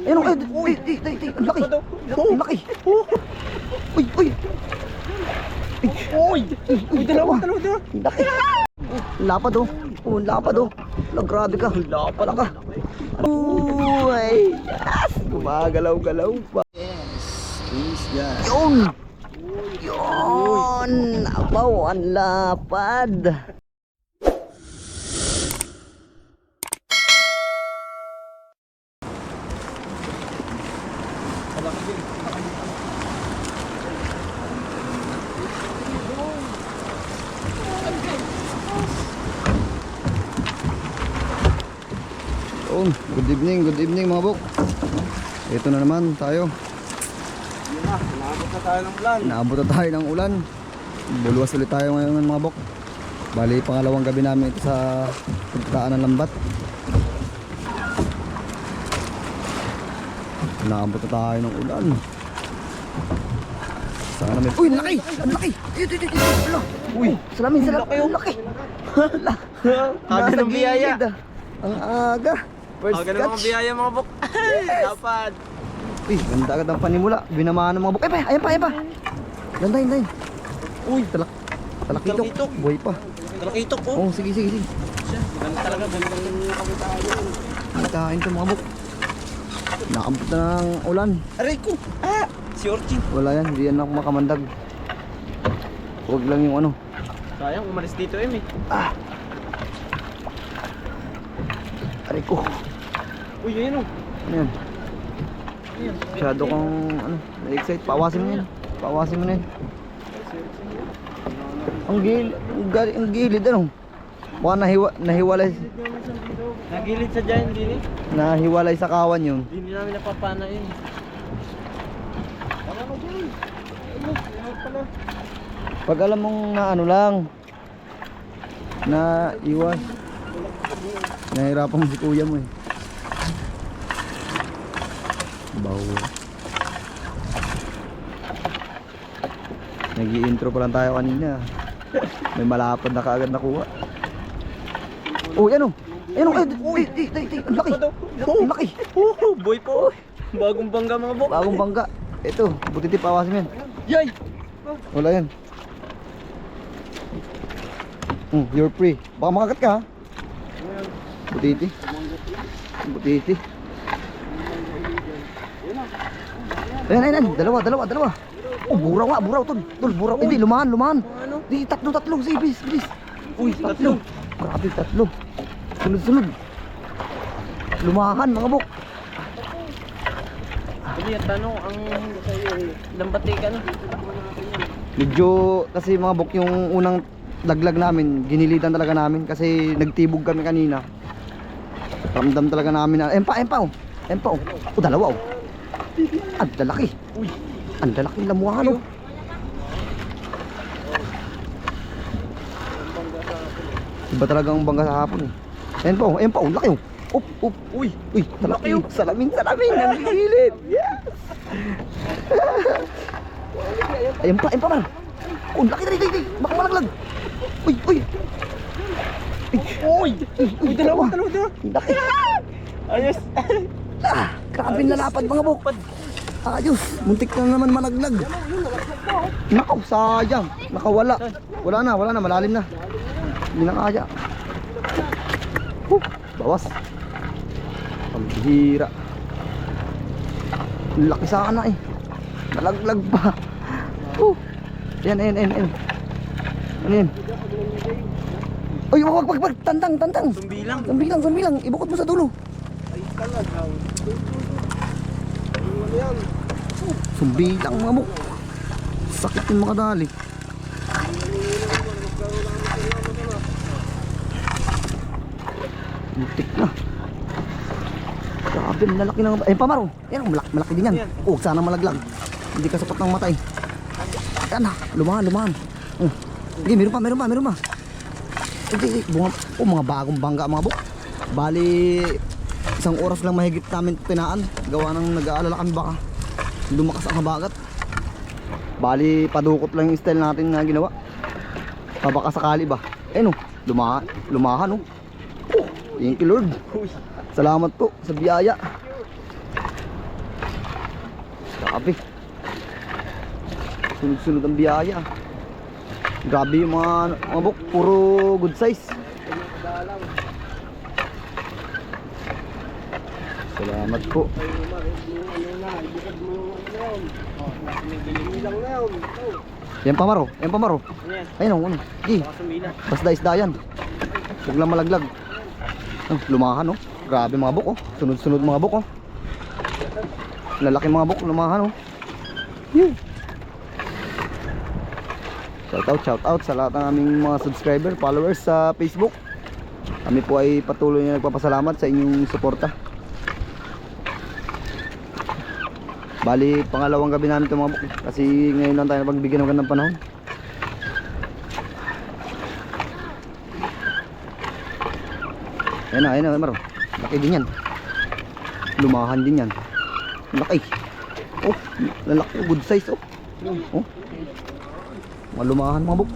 Ayun, ay, uy, di, di, di, ang laki. Ang laki. Uy, uy. Uy, uy, dalawa. Dalawa, dalawa. Ang laki. Lapad oh. Oh, lapad oh. Grabe ka. Lapad ka. Uy, yes. Gumagalaw-galaw pa. Please, yan. Yun! Yun! Abaw, ang lapad! Yun, good evening, good evening mga bok. Ito na naman tayo. Yun na, umabot na tayo ng ulan. Naabot na tayo ng ulan. Buluwas ulit tayo ngayon mga bok. Bali, pangalawang gabi namin ito sa pagkataan ng lambat. Naabot na tayo ng ulan. Sana may... Uy, laki! Ang laki! Dito, dito! Ala! Uy, salamin, salamin! Laki! Ala! Aga Nasa ng biyaya. ah. Ang aga! First Aga ng mga catch! biyaya mga buk. Dapat. Uy, ganda agad ang panimula. Binamaan ng mga buk. Eh, pa, ayan pa, ayan pa. Ganda, ganda. Uy, talak. Talakitok. Talakitok. Buhay pa. Talakitok po. Oh, sige, sige, sige. Ganda talaga, gandang kapitaan. Kain to mga buk. Nakabot na ng ulan. Aray ko. Ah! Si Orchin. Wala yan, hindi yan ako makamandag. Huwag lang yung ano. Sayang, umalis dito eh. Ah! Aray ko. Uy, yun o. Yan? Ayan. Masyado kang ano, na-excite. Pawasin mo yan. Pawasin mo na yan. Ang gilid, ang, gali- ang gilid ano. Baka nahiwa, nahiwalay, Nagilid sa dyan, hindi nahiwalay sa kawan yun. Hindi namin napapana yun. Tama mo dyan. Ano? Ano pala? Pag alam mong na ano lang, na iwas, nahirapan si kuya mo eh. Bawo. Nag-i-intro pa lang tayo kanina. May malapad na kaagad nakuha. Oh, yan oh. Yan oh. Ay, di, di, di, ang laki. Ang laki. Oh, boy po. Bagong bangga mga buk. Bagong bangga. Ito, butiti pawasin yan. Yay! Wala yan. Hmm, you're free. Baka makagat ka ha. Butiti. Butiti. Ayan, ayan, ayan. Dalawa, dalawa, dalawa. Oh, buraw nga, buraw, tol. Tol, buraw. Hindi, lumahan, lumahan. Ano? Di, tatlo, tatlo. Sige, bilis, bilis. Uy, tatlo. Grabe, tatlo. Sunod, sunod. Lumahan, mga bok. Hindi, ang tanong, ang sa'yo, lambati ka na. Medyo, kasi mga bok, yung unang laglag namin, ginilitan talaga namin kasi nagtibog kami kanina. Ramdam talaga namin na, empa, empa, oh. Empa, oh. Oh, dalawa, oh. Ang lalaki. Uy, Ang lalaki lamuhan, oh. Iba talaga ang bangga sa hapon, eh. Ayan pa, oh. Ayan pa, oh. Laki, oh. Up, up. uy. Uy, talaki. Salamin, salamin. Ang gilid. Yes. Ayan pa, ayan pa, man. Oh, laki, dali, dali. Baka malaglag. Uy, uy. Uy, uy, uy, dalawa. Dalawa, dalawa. Laki. Ayos. Ah, grabe nalapad mga bok. Ayos, muntik na naman malaglag. Nakaw, sayang. Nakawala. Wala na, wala na, malalim na. Hindi na kaya. Huh, bawas. Ang. Ang Laki sana eh. Nalaglag pa. Huh. Yan, yan, yan, yan. Ano yan? Uy, wag, wag, wag, tantang, tantang. Tumbilang. Sambilang, sambilang. Ibukod mo sa dulo. Ay, talaga. Ano yan? Sumbilang mga buk. Sakit yung makadali. Muntik na. Grabe, ang lalaki ng... Eh, pamaro. Yan, malaki, malaki din yan. Oh, sana malaglag. Hindi ka sapat ng matay. Yan na, lumahan, lumahan. Oh. Sige, meron pa, meron pa, meron pa. Hindi, bunga. Oh, mga bagong bangga mga buk. Bali, isang oras lang mahigit namin pinaan. Gawa ng nag-aalala kami baka lumakas ang habagat. Bali, padukot lang yung style natin na ginawa. Pabaka sakali ba? Eh no, lumahan, lumahan no. Oh, thank you Lord. Salamat po sa biyaya. Grabe. Sunod-sunod ang biyaya. Grabe yung mga, mga puro good size. Salamat po. Yan pamaro, yan pamaro. Ayun oh, ano. Sumila. basta isda yan. Huwag lang malaglag. Oh, lumahan oh. Grabe mga buk oh. Sunod-sunod mga buk oh. Lalaki mga buk, lumahan oh. Yun. Shout out, shout out sa lahat ng aming mga subscriber, followers sa Facebook. Kami po ay patuloy na nagpapasalamat sa inyong suporta. Bali, pangalawang gabi namin ito mga buk. Kasi ngayon lang tayo napagbigyan ng gandang panahon. Ayan na, ayan na, Maro. Laki din yan. Lumahan din yan. Laki. Oh, lalaki. Good size, oh. Oh. Mga lumahan, mga buk.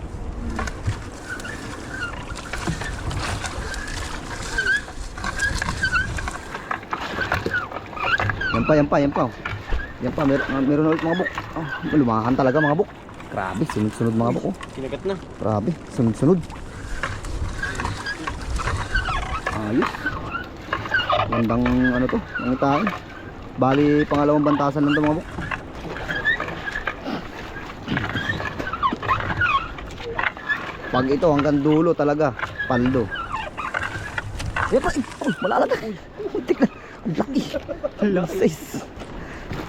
Yan pa, yan pa, yan pa. oh. Yan pa, mer meron ulit mga buk. Oh, lumahan talaga mga buk. Grabe, sunod-sunod mga buk. Oh. Kinagat na. Grabe, sunod-sunod. Ayos. Gandang ano to, ang itain. Bali, pangalawang bantasan lang to mga buk. Pag ito hanggang dulo talaga, paldo. Yan pa, oh, malalaga. Muntik na. Ang laki.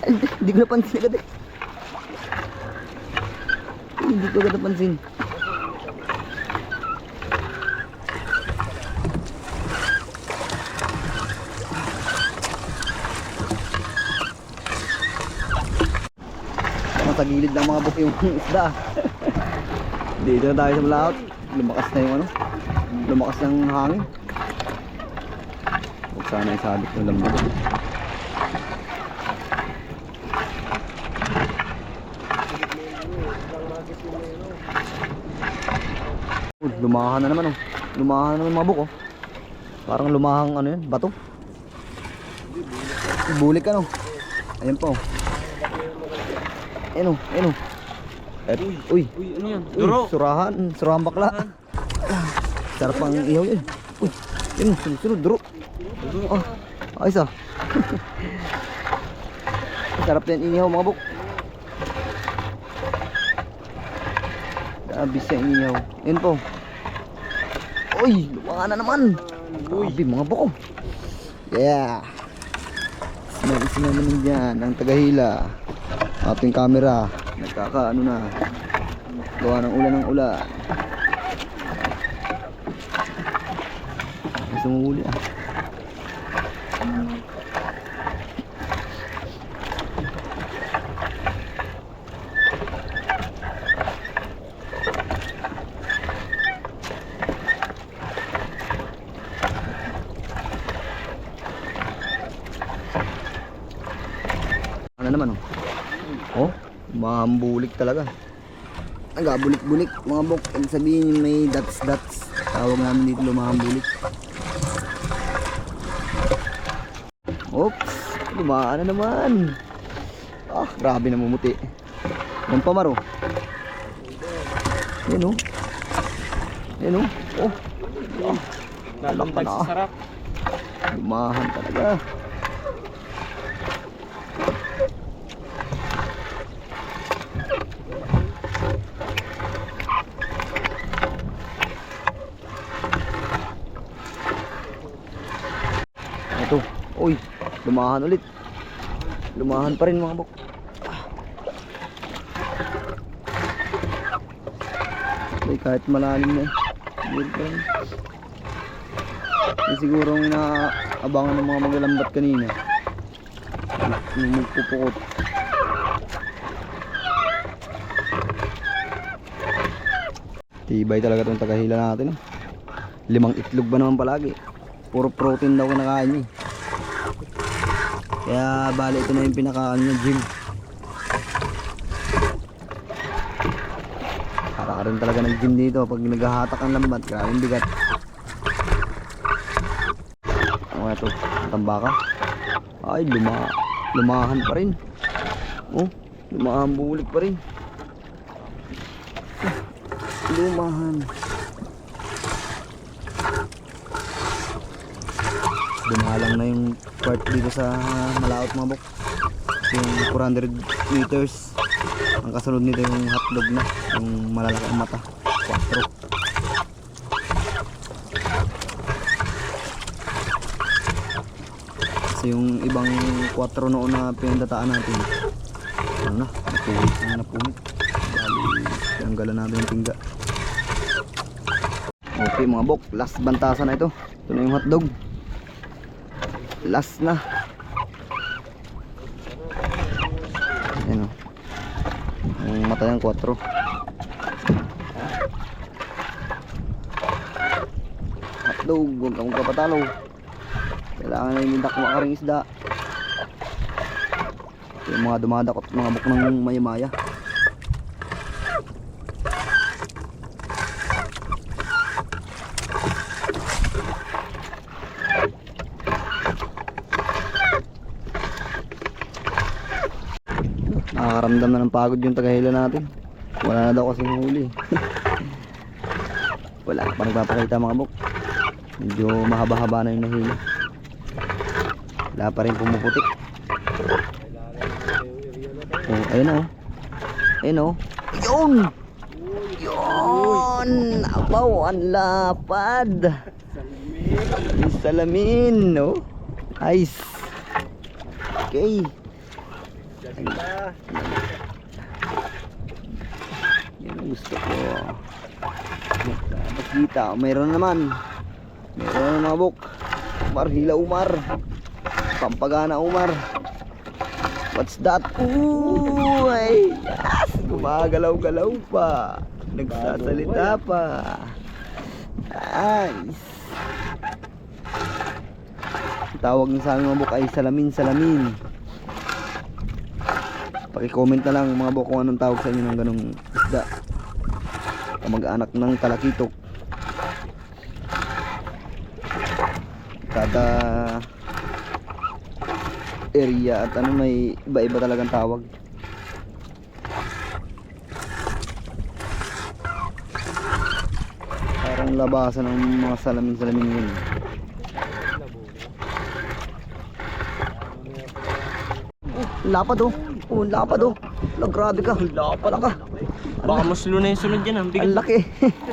Hindi ko napansin agad eh. Hindi ko agad napansin. Mga sa gilid ng mga buk yung isda. Dito na tayo sa malaot. Lumakas na yung ano. Lumakas ng hangin. Huwag sana isabit ng lambat. Oh, lumahan na naman oh. Lumahan na naman mga buk oh. Parang lumahang ano yun, bato. Bulik ano. Ayan po. Ayan o, ayan o. Eh, uy, Uy, ano yan? Duro. surahan, surahan bakla. Sarap ang ihaw yun. Uy, yun, sunod, sunod, duro. Oh, ayos ah. Sarap yan inihaw mga buk. Grabe siya inihaw. Yun po. Uy, lumahan na naman. Grabe mga buk. oh. Yeah. Sinabi naman dyan ang tagahila. Ating camera. Nagkaka ano na. Gawa ng ulan ng ulan. May sumuli ah. Ano naman oh. Oh, mahambulik talaga. Nagabulik-bulik mga bok. Ibig sabihin may dots-dots. Tawag namin dito lumahambulik. Oops, lumaan na naman. Ah, grabe na mumuti. Yan pa maro. Yan oh. Yan oh. Oh, Nalamdag sa sarap. lumahan talaga. Ito. Uy, lumahan ulit. Lumahan pa rin mga bok. Ay, kahit malalim na eh. Weird pa rin. Yung siguro ang inaabangan ng mga magalambat kanina. Yung magpupukot. Tibay talaga itong tagahila natin. eh. Limang itlog ba naman palagi? Puro protein daw kinakain niya. eh. Kaya bali ito na yung pinaka ano gym. Para ka rin talaga ng gym dito pag naghahatak ang lambat. Grabe yung bigat. Ano nga ito? Tambaka? Ay, luma lumahan pa rin. Oh, lumahambulik pa rin. Lumahan. Dumalang na yung part dito sa Malaot mga bok. Yung 400 meters. Ang kasunod nito yung hotdog na. Yung malalaki ang mata. 4. Kasi yung ibang 4 noon na pinandataan natin. Ano na, napuhit na napuhit. Bali, tanggalan natin yung tingga. Okay mga bok, last bantasan na ito. Ito na yung hotdog. Last na. Ayan o. Ang mata yung 4. Hotdog, huwag kang magkapatalo. Kailangan na yung dakma ka rin isda. Yung mga dumadakot, mga buk ng maya-maya. Nakakaramdam na ng pagod yung tagahila natin. Wala na daw kasing huli. Wala pa nagpapakita mga buk. Medyo mahaba-haba na yung nahila. Wala pa rin pumuputik. Oh, ayun oh. Ayun oh. Yun! Yun! Abaw, lapad! Yung salamin, no? Nice! Okay. Yan ang gusto ko. Nakita, mayroon naman. Mayroon na mga buk. Umar. Pampagana Umar. What's that? Ooh, ay, yes! Gumagalaw-galaw pa. Nagsasalita pa. Nice. Tawag niya sa aming mga ay salamin-salamin. Paki-comment na lang mga buk kung anong tawag sa inyo ng ganong isda. Kamag-anak ng talakitok. Kada area at ano may iba-iba talagang tawag. Parang labasan ng mga salamin-salamin yun. Oh, lapad oh. Oh, lapad oh. Grabe ka. Lapad ka. Baka maslo na yung sunod yan. Ang bigat. Ang laki.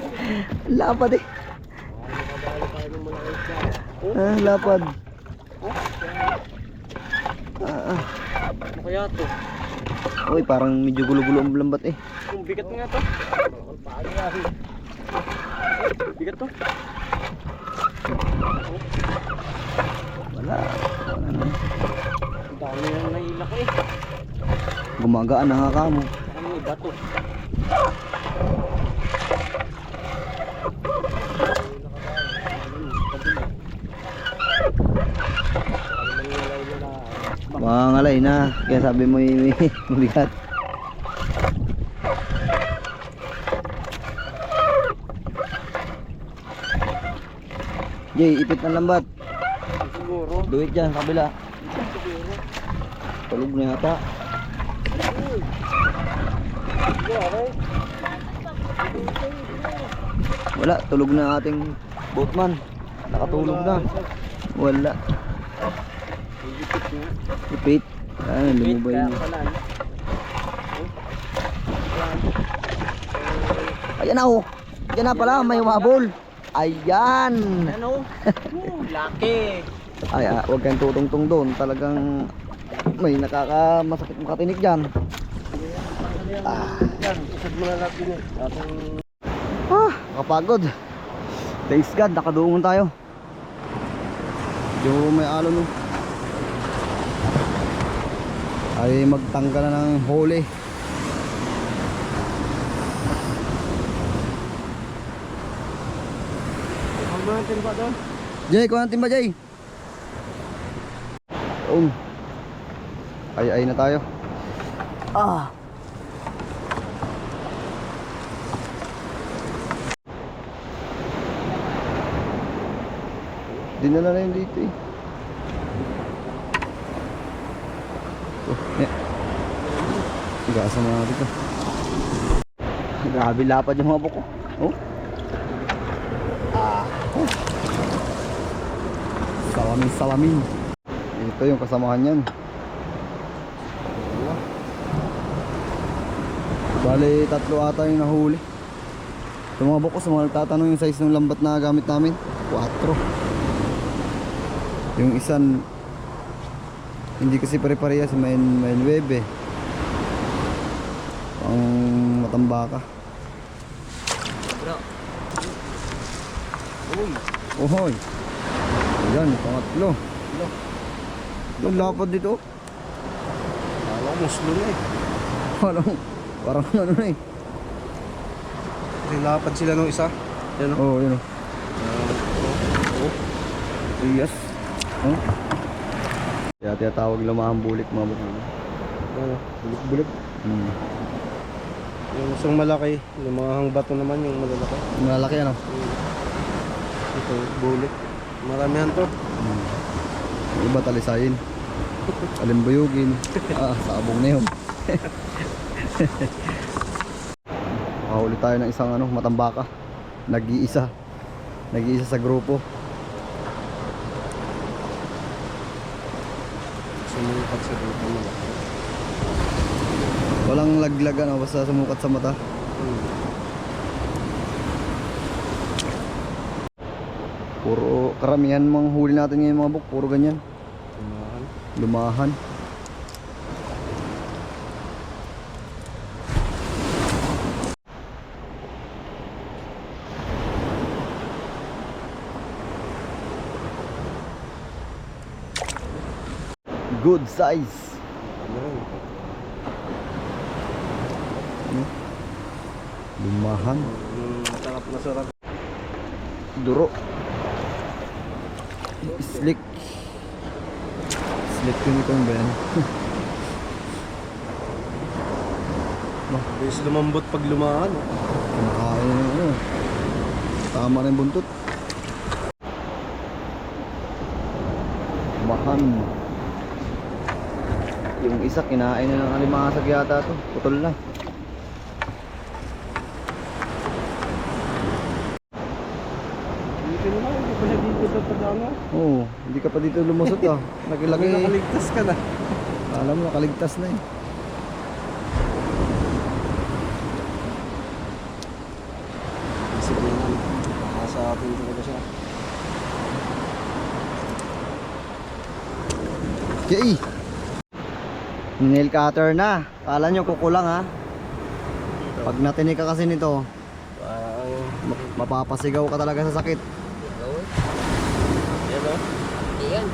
lapad eh. Ah, lapad. Ah, ah. Ano kaya to? Uy, parang medyo gulo-gulo ang lambat eh. Kung bigat nga to. Bigat to. Wala. Wala na. Ang dami na nahila ko eh. Gumagaan na nga ka mo. Baka may iba to. Mangalay na. Kaya sabi mo yung mabigat. Jay, ipit ng lambat. Siguro. Duwit dyan, kabila. Siguro. Tulog na yata. Wala, tulog na ating boatman. Nakatulog na. Wala. Ipit. Wait, lumubay na. Ayan na oh. Ayan na pala, may wabol. Ayan. Ano? Laki. Ay, ah, huwag kang tutungtong doon. Talagang may nakakamasakit mong katinik dyan. Ah, ah kapagod. Thanks God, nakadungon tayo. Yung may alon no. Ay magtanggal na ng natin ba doon? Jay, kuha ng timba Jay. Um. Ay ay na tayo. Ah. Dinala na yun dito eh. Gasa mga dito. Grabe lapad yung mga buko. Oh. Ah. Oh. Salamin, salamin. Ito yung kasamahan yan. Bale, tatlo ata yung nahuli. Sa mga buko, sa mga nagtatanong yung size ng lambat na gamit namin, 4. Yung isan, hindi kasi pare-parehas, may, may 9. Ang matambaka. Bro. Uy. Ohoy. Ayan, pangatlo. Yung lapad dito. Kala ko muslo na eh. Parang, parang ano na eh. Nilapad sila nung isa. Yan o. Oo, oh, yun o. Oh. Yes. Oh. Kaya tinatawag lumahang bulik mga buko. Ano, bulik-bulik. Hmm. Yung isang malaki, yung mga hangbato naman yung malalaki. Malaki ano? Ito, bulik. Maramihan to. Hmm. Iba talisayin. Alimbuyugin. ah, sabong na yun. Makahuli tayo ng isang ano, matambaka. Nag-iisa. Nag-iisa sa grupo. Sumukat sa dito malaki. Walang laglag ano, basta sumukat sa mata. Puro karamihan mga huli natin ngayon mga buk, puro ganyan. Tumahan. Lumahan. Good size. Yan. Hmm, sarap na sarap. Duro. Slick. Slick yun itong Ben. Bilis lumambot pag lumahan. oh. Kinakain na ano. Tama na yung buntot. Mahan. Yung isa kinain na ng alimasag yata to. Putol na. Dito na, hindi pa siya dito sa Tagano. Oo, hindi ka pa dito lumusot ah. Laki-laki. Nakaligtas ka na. Alam mo, nakaligtas na eh. Sige naman. Baka sa atin talaga siya. Yay! Nail cutter na. Kala nyo kukulang ha. Pag natinig ka kasi nito, mapapasigaw ka talaga sa sakit. Yan o. Yan.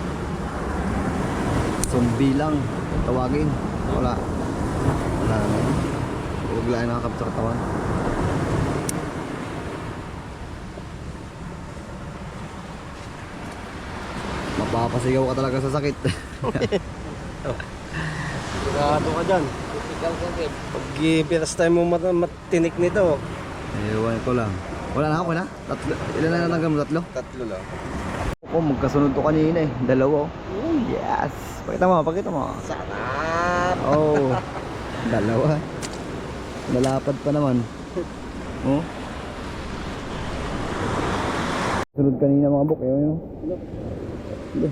Zombie lang. Tawagin. Wala. Wala naman. Huwag lang nakakap sa katawan. Mapapasigaw ka talaga sa sakit. Sigurado ka dyan. Pag i-first time mo mat matinik nito, Ewan ko lang. Wala na ako na. Tatlo. Ilan na natanggal mo? Tatlo? tatlo lang. Ako, magkasunod to kanina eh. Dalawa. Oh, yes. Pakita mo, pakita mo. Sarap! Oh, dalawa. Nalapad pa naman. Oh. Sunod kanina mga buk, yun yun. Ilo,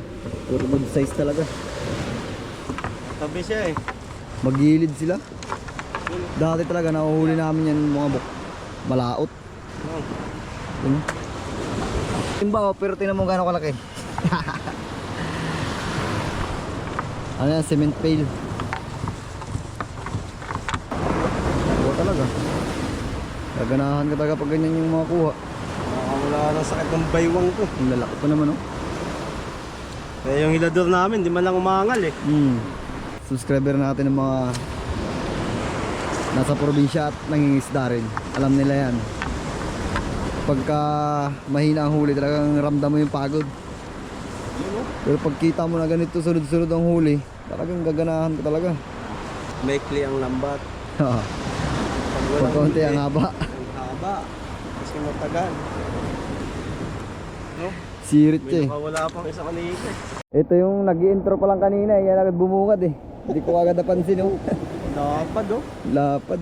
Puro good size talaga. Tabi siya eh. Magilid sila. Dati talaga nahuhuli namin yan mga buk. Malaot. Oh. Yun. Yun ba, oh, pero tingnan mo gano'ng kalaki. ano yan, cement pail. Oo talaga. Gaganahan ka talaga pag ganyan yung mga kuha. Nakakawala ng sakit ng baywang ko. Ang lalaki pa naman oh. Kaya yung hilador namin, di man lang umangal eh. Hmm. Subscriber natin ng mga nasa probinsya at nangingisda rin. Alam nila yan. Pagka mahina ang huli, talagang ramdam mo yung pagod. Pero pag kita mo na ganito sunod-sunod ang huli, talagang gaganahan ka talaga. Maikli ang lambat. Pag Pag konti ang haba. Ang haba. Kasi matagal. No? Sirit eh. nakawala pang isa kanina eh. Ito yung nag intro pa lang kanina, eh. yan agad bumungad eh. Hindi ko agad napansin oh. Lapad oh. Lapad.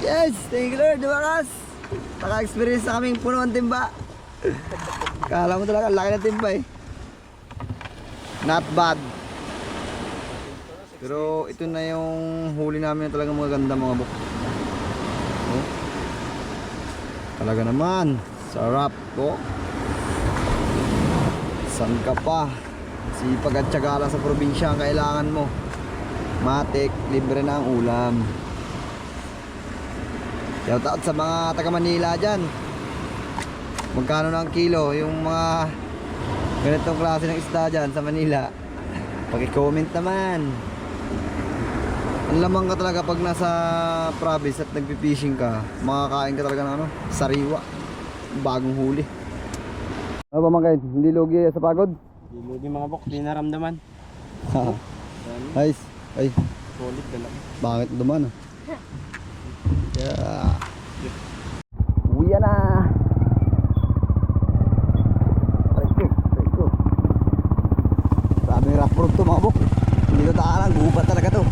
Yes! Thank you Lord, Dumakas! Naka-experience na kaming puno ng timba. Kala mo talaga, laki ng timba eh. Not bad. Pero ito na yung huli namin na talagang maganda mga buk. Oh. Talaga naman. Sarap po. San ka pa? Sipag at tiyaga lang sa probinsya ang kailangan mo. Matik, libre na ang ulam. Shout out sa mga taga Manila dyan. Magkano na ang kilo yung mga ganitong klase ng isda dyan sa Manila. Paki-comment naman. Ang lamang ka talaga pag nasa province at nagpi-fishing ka, makakain ka talaga ng ano, sariwa. Bagong huli. Ano ba mga? Hindi lugi sa pagod? Hindi mga bok, di naramdaman. Nice. Ay, Solid ka lang. bakit duman ah? Yeah. Uwi na. Aray ko, aray ko. Grabe yung rough road to mga bok. Hindi ko taanan, gubat talaga to.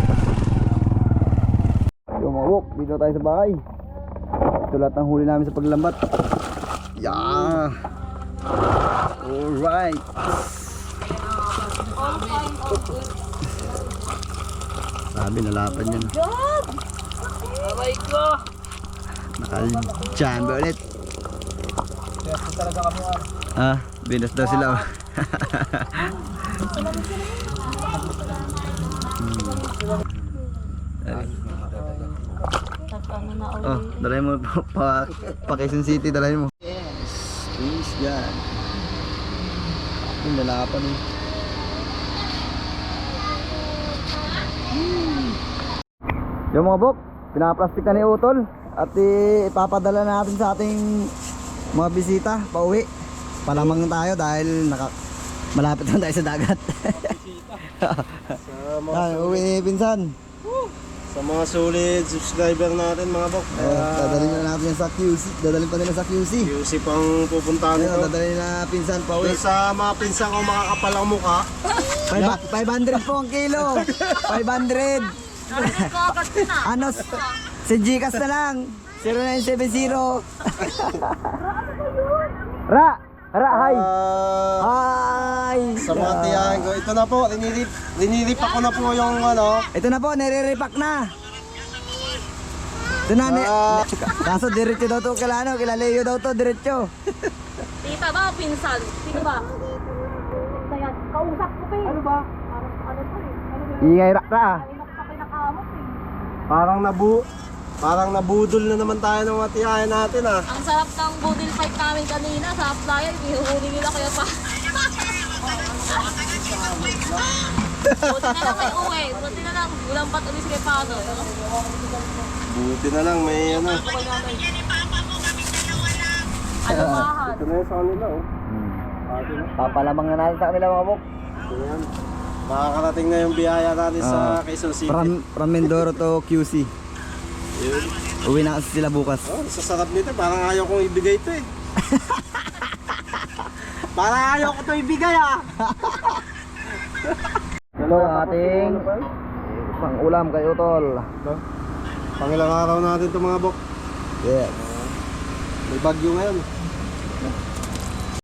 Yo mga bok, dito tayo sa bahay. Ito lahat ng huli namin sa paglambat. Yeah. Alright. Sabi nalapan yan. Aray ko! Naka-jam ulit. Kaya talaga kami. Ah, binas daw sila. Oh. Ano oh, dalhin mo pa, pa, pa Quezon City, dalhin mo. Yes, please yan. Yung lalapan eh. Yung mga bok, pinaplastik na ni Utol at ipapadala natin sa ating mga bisita pauwi. Palamang tayo dahil naka, malapit na tayo sa dagat. Sa mga, uwi ni Pinsan. sa mga solid subscriber natin mga bok. Oh, dadalhin na natin yan sa QC. Dadalhin pa nila sa QC. QC pang pupuntahan nito. dadalhin na Pinsan pauwi. Doon sa mga pinsan ko makakapal ang mukha. Five- 500 po ang kilo. 500. Kakat na! Ano? Si Gcash na lang. 0970. Ra! Ra, hi! Ah, Hi! sa mga tiyahin ko. Ito na po, linilip, linilip ako na po yung ano. Ito na po, nire-repack na. Ito na, ni- Ah. Kaso diretso daw to kila ano, kila Leo daw to, diretso. Tita ba o pinsan? Sino ba? Kaya, kausap ko pa eh. Ano ba? Parang ano to eh. Ano ba? Ingay rak na. Kanina ko pa pinakamot eh. Parang nabu parang nabudol na naman tayo ng mga tiyahin natin ah. Ang sarap ng budil fight namin kanina sa applyan. Hinuhuli nila kaya pa. Buti na lang may uwi. Buti na lang. Ulang ba't ulit kay Pano. Buti na lang may ano. Ano mahal? Ito na yung sa kanila oh. Hmm. Na. Papalamang na natin sa kanila mga bok. Ito yan. Makakarating na yung biyaya natin sa Ah. Quezon City. From, from Mindoro to QC. Yun. Uwi na kasi sila bukas. Oh, sasarap nito. Parang ayaw kong ibigay ito eh. Parang ayaw ko ito ibigay ah. Ang ating pang ulam kay Utol. Pangilang araw natin ito mga bok. Yes. May bagyo ngayon.